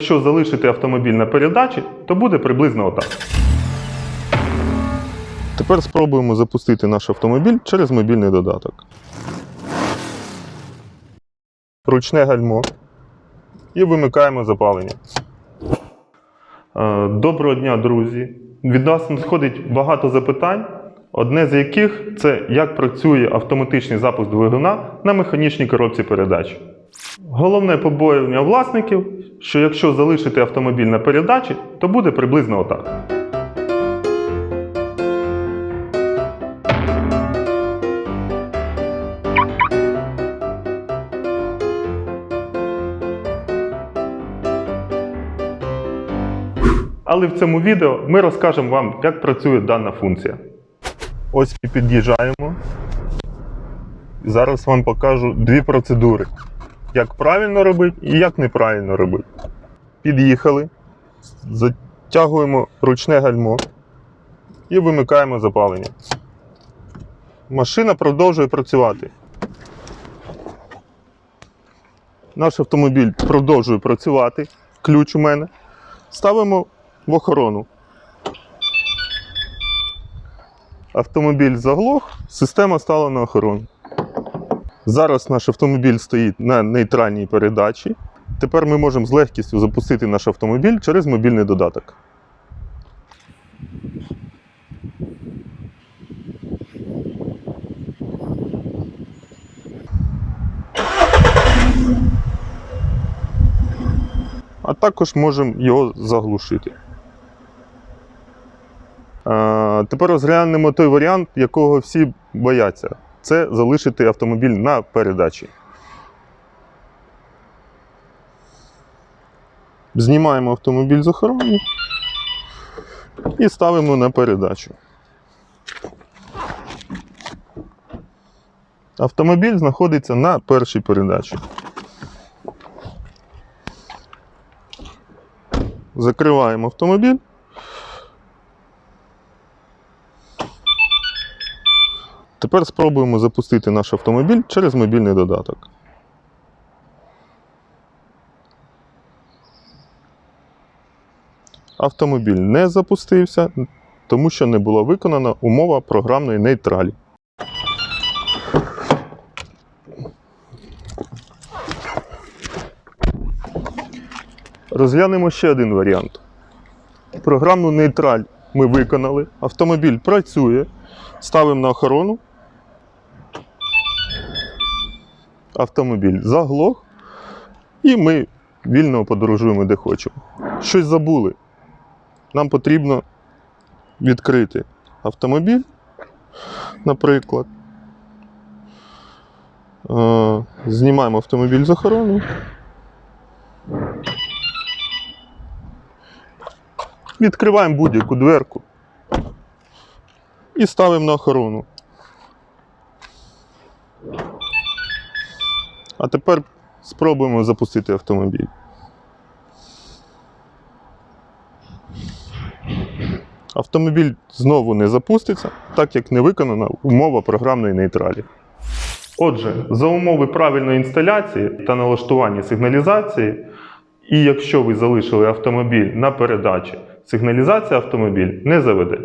Якщо залишити автомобіль на передачі, то буде приблизно отак. Тепер спробуємо запустити наш автомобіль через мобільний додаток. Ручне гальмо. І вимикаємо запалення. Е, Доброго дня, друзі! Від нас надходить багато запитань, одне з яких це як працює автоматичний запуск двигуна на механічній коробці передач. Головне побоювання власників, що якщо залишити автомобіль на передачі, то буде приблизно отак. Але в цьому відео ми розкажемо вам, як працює дана функція. Ось і під'їжджаємо. Зараз вам покажу дві процедури: як правильно робити і як неправильно робити. Під'їхали, затягуємо ручне гальмо і вимикаємо запалення. Машина продовжує працювати. Наш автомобіль продовжує працювати. Ключ у мене. Ставимо в охорону. Автомобіль заглох, система стала на охорону. Зараз наш автомобіль стоїть на нейтральній передачі. Тепер ми можемо з легкістю запустити наш автомобіль через мобільний додаток. а також можемо його заглушити. Тепер розглянемо той варіант, якого всі бояться. Це залишити автомобіль на передачі. Знімаємо автомобіль з охорони і ставимо на передачу. Автомобіль знаходиться на першій передачі. Закриваємо автомобіль. Тепер спробуємо запустити наш автомобіль через мобільний додаток. Автомобіль не запустився, тому що не була виконана умова програмної нейтралі. Розглянемо ще один варіант. Програмну нейтраль ми виконали, автомобіль працює, ставимо на охорону. Автомобіль заглох, і ми вільно подорожуємо де хочемо. Щось забули. Нам потрібно відкрити автомобіль, наприклад. Е, Знімаємо автомобіль з охорони. Відкриваємо будь-яку дверку і ставимо на охорону. А тепер спробуємо запустити автомобіль. Автомобіль знову не запуститься, так як не виконана умова програмної нейтралі. Отже, за умови правильної інсталяції та налаштування сигналізації, і якщо ви залишили автомобіль на передачі, сигналізація автомобіль не заведе.